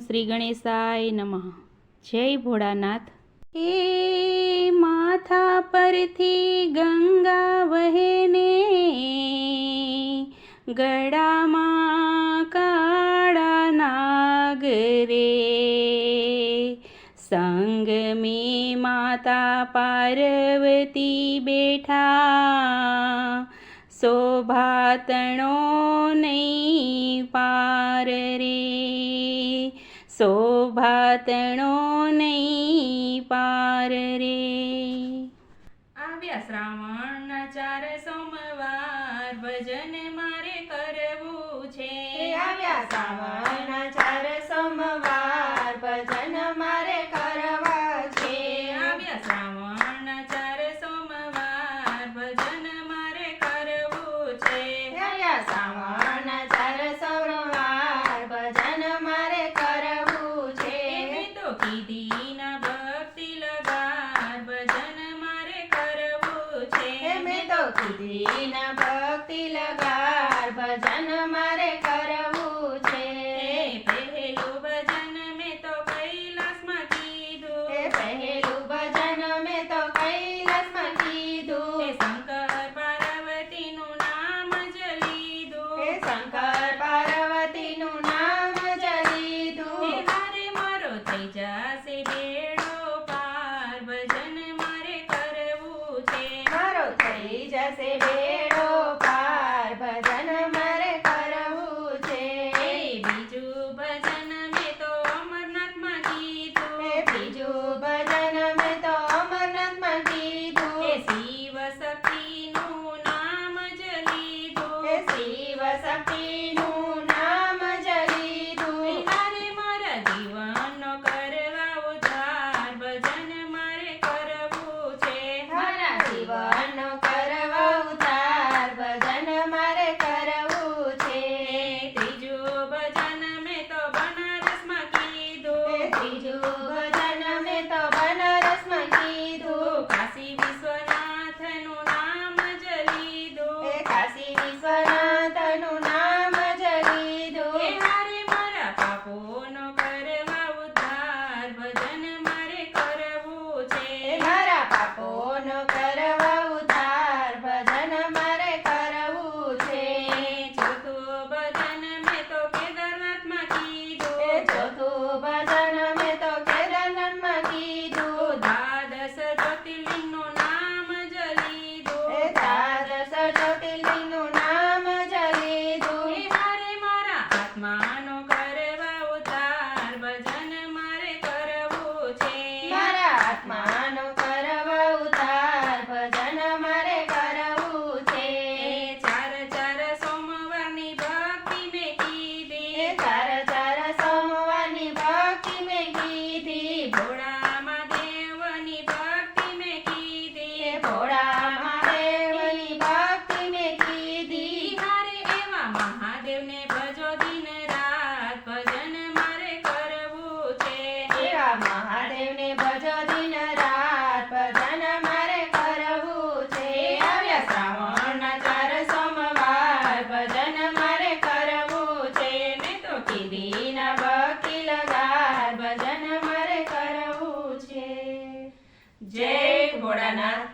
શ્રી ગણેશાય નમઃ. જય ભોળાનાથ. એ માથા પરથી ગંગા વહેને ગળામાં કાળા નાગ રે. સંગ મેં માતા પાર્વતી બેઠા, શોભાતણો નહીં પાર રે. શોભાતણો નહીં પાર રે. આવ્યા શ્રાવણના ચાર સોમવાર ભજન મારે કરવું છે. આવ્યા શ્રાવણના ચાર સોમવાર ભજન મારે કરવા છે આવ્યા શ્રાવણના ચાર સોમવાર ભજન મારે કરવું છે આવ્યા શ્રાવણના ચાર સોમવાર ભજન મારે કરવું છે એવી ના ભક્તિ લગાર ભજન મારે કરવું છે. મેં તો કીધી. ના ભક્તિ લગાર ભજન મારે કરવું છે એ પહેલું ભજન મેં તો કૈલાસમાં કીધું એ પહેલું ભજન મેં તો કૈલાસમાં એ કીધું શંકર પાર્વતીનું નામ જ હે લીધું શંકર પાર્વતીનું નામ જ એ લીધું હારે મારો થઈ જશે બેડો પાર ભજન મારે કરવું છે મારો જશે બેડો પાર. ભજન મારે કરવું છે. બીજું ભજન મેં તો અમરનાથમાં કીધું. બીજું ભજન મેં તો અમરનાથમાં કીધું. શિવ શક્તિનું નામ જ લીધું. શિવ શક્તિનું નામ જ લીધું. મારા જીવનનો કરવા ભજન મારે કરવું છે. મારા જીવનનો કરવા ઉતાર ભજન મારે કરવું છે ત્રીજું ભજન મેં તો બનારસમાં એ કીધું ત્રીજું ભજન મેં તો બનારસમાં કીધું કાશી વિશ્વનાથનું નામ જ લીધું એ કાશી વિશ્વનાથનું નામ જ એ લીધું હારે મારા પાપોનો કરવા ઉદ્ધાર ભજન મારે કરવું એ છે મારા પાપોનો કરવા ઉતાર ભજન મારે કરવું છે ચોથું ભજન મેં તો કેદારનાથમાં એ કીધું ચોથું ભજન મેં તો કેદારનાથમાં કીધું દ્વાદશ જ્યોતિર્લિંગનું નામ જ એ લીધું દ્વાદશ જ્યોતિર્લિંગનું નામ જ લીધું એ હારે મારા આત્માનો કરવા ઉદ્ધાર ભજન મારે કરવું છે મારા આત્માનો કરવા ઉતાર ભજન મારે કરવું છે એ ચાર ચાર સોમવારની ભક્તિ મેં એ કીધી ચાર ચાર સોમવારની ભક્તિ મેં કીધી ભોળા મહાદેવની ભક્તિ મેં એ કીધી ભોળા મહાદેવની ભક્તિ મેં કીધી હારે એવા મહાદેવને ભજો દિન રાત ભજન મારે કરવું છે એવા કરવું છે. આવ્યા શ્રાવણના ચાર સોમવાર, ભજન મારે કરવું છે. મેં તો કીધી ના લગાર ભજન મારે કરવું છે. જય ભોળાનાથ.